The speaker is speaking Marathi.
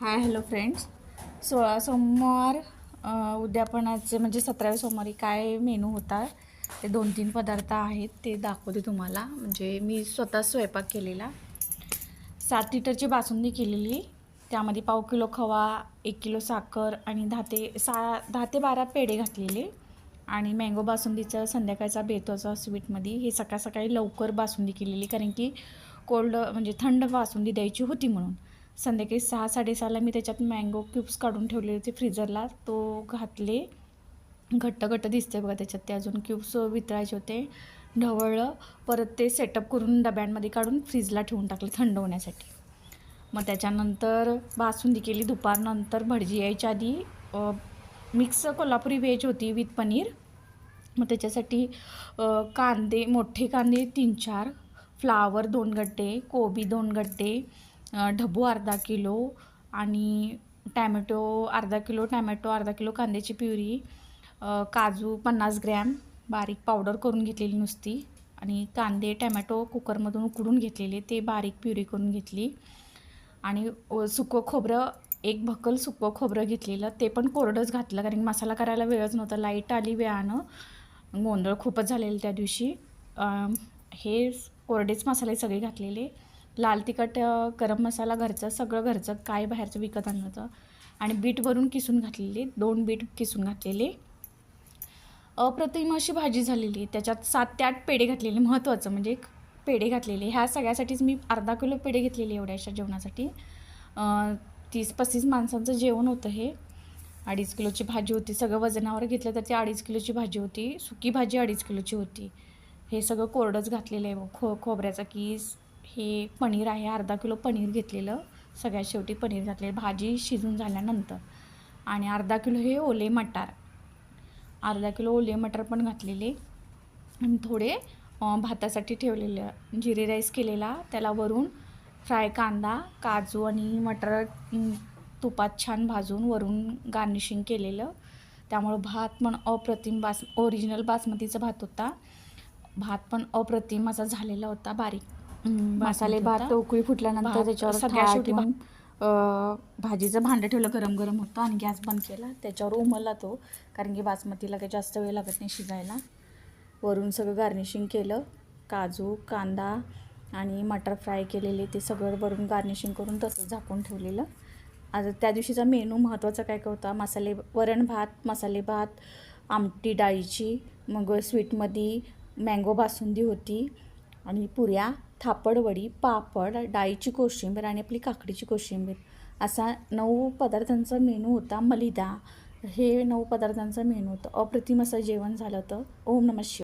हाय हॅलो फ्रेंड्स सोळा सोमवार उद्यापनाचे म्हणजे सतराव्या सोमवारी काय मेनू होता? ते दोन तीन पदार्थ आहेत ते दाखवते तुम्हाला. म्हणजे मी स्वतः स्वयंपाक केलेला. सात लिटरची बासुंदी केलेली. त्यामध्ये पाव किलो खवा एक किलो साखर आणि दहा ते सा दहा ते बारा पेढे घातलेले. आणि मँगो बासुंदीचं संध्याकाळचा बेतोचा स्वीटमध्ये हे सकाळ सकाळी लवकर बासुंदी केलेली कारण की कोल्ड म्हणजे थंड बासुंदी द्यायची होती म्हणून. संध्याकाळी सहा साडेसहाला मी त्याच्यात मँगो क्यूब्स काढून ठेवले होते फ्रीजरला तो घातले. घट्ट घट्ट दिसते बघा त्याच्यात ते अजून. क्यूब्स वितळायचे होते. ढवळलं. परत ते सेटअप करून डब्यांमध्ये काढून फ्रीजला ठेवून टाकले थंड होण्यासाठी. मग त्याच्यानंतर बासुंदी केली दुपारनंतर भटजी यायच्या आधी मिक्स कोल्हापुरी व्हेज होती विथ पनीर. मग त्याच्यासाठी कांदे मोठे कांदे तीन चार. फ्लावर दोन गड्डे कोबी दोन गड्डे ढबू अर्धा किलो आणि टॅमॅटो अर्धा किलो टॅमॅटो अर्धा किलो कांद्याची प्युरी काजू पन्नास ग्रॅम बारीक पावडर करून घेतलेली नुसती आणि कांदे टॅमॅटो कुकरमधून उकडून घेतलेले ते बारीक प्युरी करून घेतली. आणि सुकं खोबरं एक भकल सुकं खोबरं घेतलेलं ते पण कोरडंच घातलं कारण मसाला करायला वेळच नव्हता लाइट आली वेळानं. गोंधळ खूपच झालेलं त्या दिवशी. हे कोरडेच मसाले सगळे घातलेले. लाल तिखट गरम मसाला घरचं सगळं घरचं काय बाहेरचं विकत आणलं होतं. आणि बीटवरून किसून घातलेले दोन बीट किसून घातलेले. अप्रतिम अशी भाजी झालेली. त्याच्यात सात ते आठ पेढे घातलेले महत्त्वाचं म्हणजे एक पेढे घातलेले. ह्या सगळ्यासाठीच मी अर्धा किलो पेढे घेतलेले एवढ्याशा जेवणासाठी. तीस पस्तीस माणसांचं जेवण होतं हे. अडीच किलोची भाजी होती सगळं वजनावर घेतलं तर ती अडीच किलोची भाजी होती. सुकी भाजी अडीच किलोची होती. हे सगळं कोरडंच घातलेलं आहे खो खोबऱ्याचा कीस. हे पनीर आहे अर्धा किलो पनीर घेतलेलं. सगळ्यात शेवटी पनीर घातलेलं. भाजी शिजून झाल्यानंतर. आणि अर्धा किलो हे ओले मटार. अर्धा किलो ओले मटर पण घातलेले. आणि थोडे भातासाठी ठेवलेले. जिरे राईस केलेला. त्याला वरून फ्राय कांदा काजू आणि मटर तुपात छान भाजून वरून गार्निशिंग केलेलं. त्यामुळं भात पण अप्रतिम बास ओरिजिनल बासमतीचा भात होता. भात पण अप्रतिम असा झालेला होता बारीक. मसाले भात. उकळी फुटल्यानंतर त्याच्यावर भाजीचं भांडं ठेवलं गरम गरम होतं आणि गॅस बंद केला. त्याच्यावर उमलला तो कारण की बासमतीला काही जास्त वेळ लागत नाही शिजायला. वरून सगळं गार्निशिंग केलं. काजू कांदा आणि मटर फ्राय केलेले ते सगळं वरून गार्निशिंग करून तसंच झाकून ठेवलेलं. आज त्या दिवशीचा मेनू महत्त्वाचा काय काय होता? मसाले वरण भात मसाले भात आमटी डाळीची मग स्वीटमध्ये मँगो बासुंदी होती आणि पुऱ्या. थापडवडी पापड डाळीची कोशिंबीर आणि आपली काकडीची कोशिंबीर. असा नऊ पदार्थांचा मेनू होता मलिदा. हे नऊ पदार्थांचा मेनू होतं. अप्रतिम असं जेवण झालं होतं. ओम नमः शिव